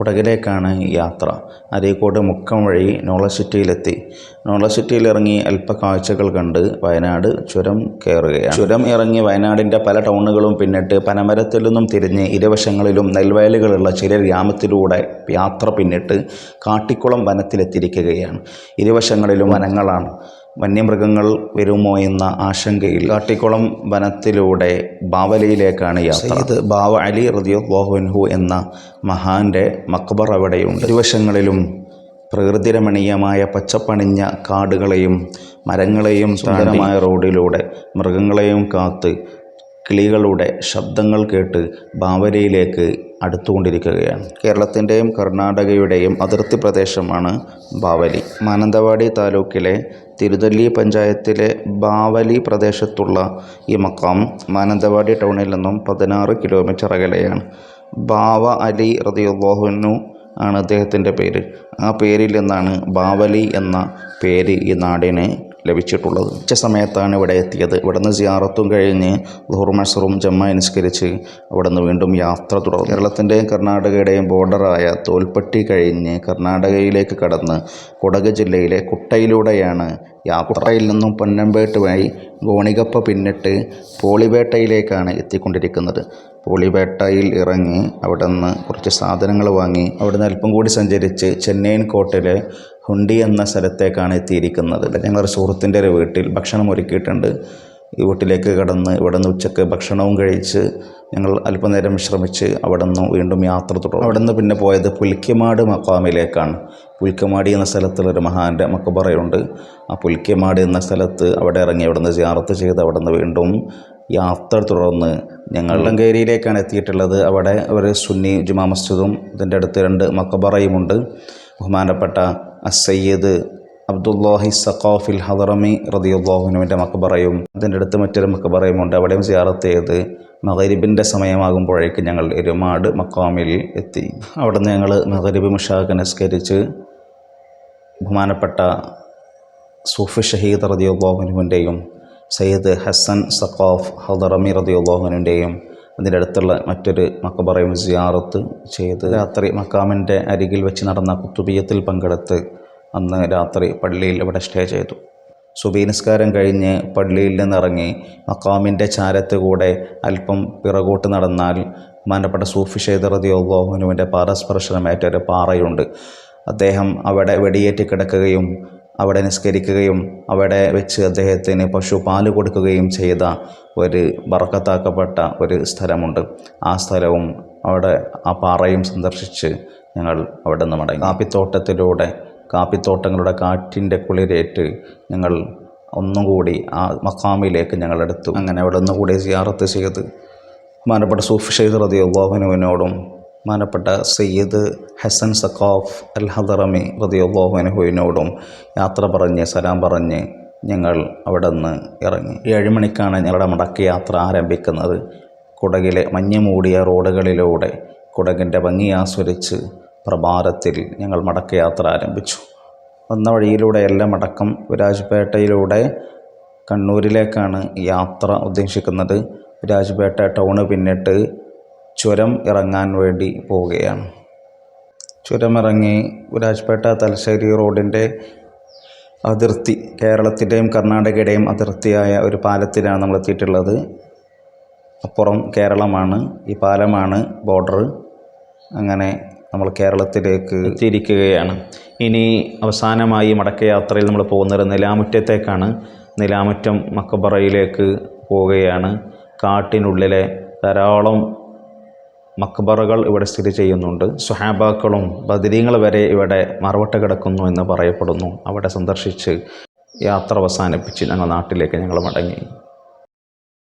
കുടകിലേക്കാണ് യാത്ര. അരീക്കോട് മുക്കം വഴി നോളസിറ്റിയിലെത്തി. ഇറങ്ങി അല്പ കാഴ്ചകൾ കണ്ട് വയനാട് ചുരം കയറുകയാണ്. ചുരം ഇറങ്ങി വയനാടിന്റെ പല ടൗണുകളും പിന്നിട്ട് പനമരത്തിൽ നിന്നും തിരിഞ്ഞ് ഇരുവശങ്ങളിലും നെൽവയലുകളുള്ള ചെറിയ ഗ്രാമത്തിലൂടെ യാത്ര പിന്നിട്ട് കാട്ടിക്കുളം വനത്തിലെത്തിയിരിക്കുകയാണ്. ഇരുവശങ്ങളിലും വനങ്ങളാണ്. വന്യമൃഗങ്ങൾ വരുമോ എന്ന ആശങ്കയിൽ കാട്ടിക്കുളം വനത്തിലൂടെ ബാവലിയിലേക്കാണ് യാത്ര. ഇത് ബാവ അലി റദിയോ ബോഹുൻഹു എന്ന മഹാന്റെ മക്ബർ അവിടെയുണ്ട്. ഇരുവശങ്ങളിലും പ്രകൃതിരമണീയമായ പച്ചപ്പണിഞ്ഞ കാടുകളെയും മരങ്ങളെയും സുന്ദരമായ റോഡിലൂടെ മൃഗങ്ങളെയും കാത്ത് കിളികളുടെ ശബ്ദങ്ങൾ കേട്ട് ബാവലിയിലേക്ക് അടുത്തുകൊണ്ടിരിക്കുകയാണ്. കേരളത്തിന്റെയും കർണാടകയുടെയും അതിർത്തി പ്രദേശമാണ് ബാവലി. മാനന്തവാടി താലൂക്കിലെ തിരുതല്ലി പഞ്ചായത്തിലെ ബാവലി പ്രദേശത്തുള്ള ഈ മക്കാം മാനന്തവാടി ടൗണിൽ നിന്നും പതിനാറ് കിലോമീറ്റർ അകലെയാണ്. ബാവ അലി റതിയുള്ളാഹുനു ആണ് അദ്ദേഹത്തിന്റെ പേര്. ആ പേരിൽ നിന്നാണ് ബാവലി എന്ന പേര് ഈ നാടിന് ലഭിച്ചിട്ടുള്ളത്. ഉച്ച സമയത്താണ് ഇവിടെ എത്തിയത്. ഇവിടുന്ന് സിയാറത്തും കഴിഞ്ഞ് ലുഹുർമസറും ജമ്മ അനുസ്കരിച്ച് അവിടുന്ന് വീണ്ടും യാത്ര തുടർന്നു. കേരളത്തിന്റെയും കർണാടകയുടെയും ബോർഡറായ തോൽപ്പട്ടി കഴിഞ്ഞ് കർണാടകയിലേക്ക് കടന്ന് കുടക് ജില്ലയിലെ കുട്ടയിലൂടെയാണ് യാത്രയിൽ നിന്നും പൊന്നമ്പേട്ട് വഴി ഗോണികപ്പ പിന്നിട്ട് പോളിവേട്ടയിലേക്കാണ് എത്തിക്കൊണ്ടിരിക്കുന്നത്. പോളിവേട്ടയിൽ ഇറങ്ങി അവിടെ നിന്ന് കുറച്ച് സാധനങ്ങൾ വാങ്ങി അവിടുന്ന് അല്പം കൂടി സഞ്ചരിച്ച് ചെന്നൈൻ കോട്ടിലെ ഹുണ്ടി എന്ന സ്ഥലത്തേക്കാണ് എത്തിയിരിക്കുന്നത്. ഞങ്ങളൊരു സുഹൃത്തിന്റെ ഒരു വീട്ടിൽ ഭക്ഷണം ഒരുക്കിയിട്ടുണ്ട്. ഈ വീട്ടിലേക്ക് കടന്ന് ഇവിടെ നിന്ന് ഉച്ചയ്ക്ക് ഭക്ഷണവും കഴിച്ച് ഞങ്ങൾ അല്പനേരം വിശ്രമിച്ച് അവിടെ നിന്ന് വീണ്ടും യാത്ര തുടർന്നു. അവിടെ നിന്ന് പിന്നെ പോയത് പുൽക്കിമാട് മക്കാമിലേക്കാണ്. പുൽക്കമാടി എന്ന സ്ഥലത്തുള്ളൊരു മഹാന്റെ മക്കബറയുണ്ട് ആ പുൽക്കിമാട് എന്ന സ്ഥലത്ത് അവിടെ ഇറങ്ങി അവിടെ നിന്ന് ജാർത്ത് ചെയ്ത് അവിടെ നിന്ന് വീണ്ടും യാത്ര തുടർന്ന് ഞങ്ങൾ ലങ്കേരിയിലേക്കാണ് എത്തിയിട്ടുള്ളത്. അവിടെ ഒരു സുന്നി ജുമാ മസ്ജിദും ഇതിന്റെ അടുത്ത് രണ്ട് മക്കബറയുമുണ്ട് ബഹുമാനപ്പെട്ട അസയ്യദ് അബ്ദുല്ലാഹി സഖാഫിൽ ഹദറമി റദിയുല്ലാഹുനുവിന്റെ മക്കബറയും അതിന്റെ അടുത്ത് മറ്റൊരു മക്കബറയുമുണ്ട് അവിടെയും സിയാറത്ത് ചെയ്ത് മകരിബിന്റെ സമയമാകുമ്പോഴേക്ക് ഞങ്ങൾ എരുമാട് മക്കാമിൽ എത്തി. അവിടുന്ന് ഞങ്ങൾ മകരിബ് മുഷാഖ് നിസ്കരിച്ച് ബഹുമാനപ്പെട്ട സൂഫി ഷഹീദ് റദിയുല്ലാഹുനുവിന്റെയും സയ്യിദ് ഹസൻ സഖാഫ് ഹദറമി റദിയുല്ലാഹുനുവിന്റെയും അതിന്റെ അടുത്തുള്ള മറ്റൊരു മക്കബറയും സിയാറത്ത് ചെയ്ത് രാത്രി മക്കാമിന്റെ അരികിൽ വെച്ച് നടന്ന കുത്തുബിയത്തിൽ പങ്കെടുത്ത് അന്ന് രാത്രി പള്ളിയിൽ ഇവിടെ സ്റ്റേ ചെയ്തു. സുബീ നിസ്കാരം കഴിഞ്ഞ് പള്ളിയിൽ നിന്നിറങ്ങി മക്കാമിന്റെ ചാരത്ത് കൂടെ അല്പം പിറകോട്ട് നടന്നാൽ മാനപ്പെട്ട സൂഫി ഷെയ്ദർ ഓഹോനുവിന്റെ പാദസ്പർശനമേറ്റൊരു പാറയുണ്ട്. അദ്ദേഹം അവിടെ വെടിയേറ്റ് കിടക്കുകയും അവിടെ നിസ്കരിക്കുകയും അവിടെ വെച്ച് അദ്ദേഹത്തിന് പശു പാൽ കൊടുക്കുകയും ചെയ്ത ഒരു വറക്കത്താക്കപ്പെട്ട ഒരു സ്ഥലമുണ്ട്. ആ സ്ഥലവും അവിടെ ആ പാറയും സന്ദർശിച്ച് ഞങ്ങൾ അവിടെ നിന്ന് മടങ്ങി. കാപ്പിത്തോട്ടത്തിലൂടെ കാപ്പിത്തോട്ടങ്ങളുടെ കാറ്റിന്റെ കുളിരേറ്റ് ഞങ്ങൾ ഒന്നും കൂടി ആ മക്കാമിലേക്ക് ഞങ്ങൾ എടുത്തു. അങ്ങനെ അവിടെ ഒന്നുകൂടി സിയാറത്ത് ചെയ്ത് ബഹുമാനപ്പെട്ട സൂഫ് ഷെയ്ദ് റതി അള്ളാഹുനുവിനോടും ബഹുമാനപ്പെട്ട സയ്യിദ് ഹസൻ സഖാഫ് അൽ ഹദറമി റതി അള്ളാഹുനുഹുവിനോടും യാത്ര പറഞ്ഞ് സലാം പറഞ്ഞ് ഞങ്ങൾ അവിടെ നിന്ന് ഇറങ്ങി ഏഴുമണിക്കാണ് ഞങ്ങളുടെ മടക്കയാത്ര ആരംഭിക്കുന്നത്. കുടകിലെ മഞ്ഞ് മൂടിയ റോഡുകളിലൂടെ കുടകിന്റെ ഭംഗി ആസ്വദിച്ച് പ്രഭാതത്തിൽ ഞങ്ങൾ മടക്കയാത്ര ആരംഭിച്ചു. വന്ന വഴിയിലൂടെ എല്ലാം അടക്കം വിരാജ്പേട്ടയിലൂടെ കണ്ണൂരിലേക്കാണ് യാത്ര ഉദ്ദേശിക്കുന്നത്. വിരാജ്പേട്ട ടൗണ് പിന്നിട്ട് ചുരം ഇറങ്ങാൻ വേണ്ടി പോവുകയാണ്. ചുരം ഇറങ്ങി വിരാജ്പേട്ട തലശ്ശേരി റോഡിന്റെ അതിർത്തി കേരളത്തിന്റെയും കർണാടകയുടെയും അതിർത്തിയായ ഒരു പാലത്തിലാണ് നമ്മൾ എത്തിയിട്ടുള്ളത്. അപ്പുറം കേരളമാണ് ഈ പാലമാണ് ബോർഡർ. അങ്ങനെ നമ്മൾ കേരളത്തിലേക്ക് എത്തിയിരിക്കുകയാണ്. ഇനി അവസാനമായി മടക്കയാത്രയിൽ നമ്മൾ പോകുന്നത് നിലാമുറ്റത്തേക്കാണ്. നിലാമുറ്റം മക്കബറയിലേക്ക് പോവുകയാണ്. കാട്ടിനുള്ളിലെ ധാരാളം മക്ബറകൾ ഇവിടെ സ്ഥിതി ചെയ്യുന്നുണ്ട്. സുഹാബാക്കളും ബദരീങ്ങൾ വരെ ഇവിടെ മറവട്ട കിടക്കുന്നു എന്ന് പറയപ്പെടുന്നു. അവിടെ സന്ദർശിച്ച് യാത്ര അവസാനിപ്പിച്ച് ഞങ്ങൾ നാട്ടിലേക്ക് ഞങ്ങൾ മടങ്ങി.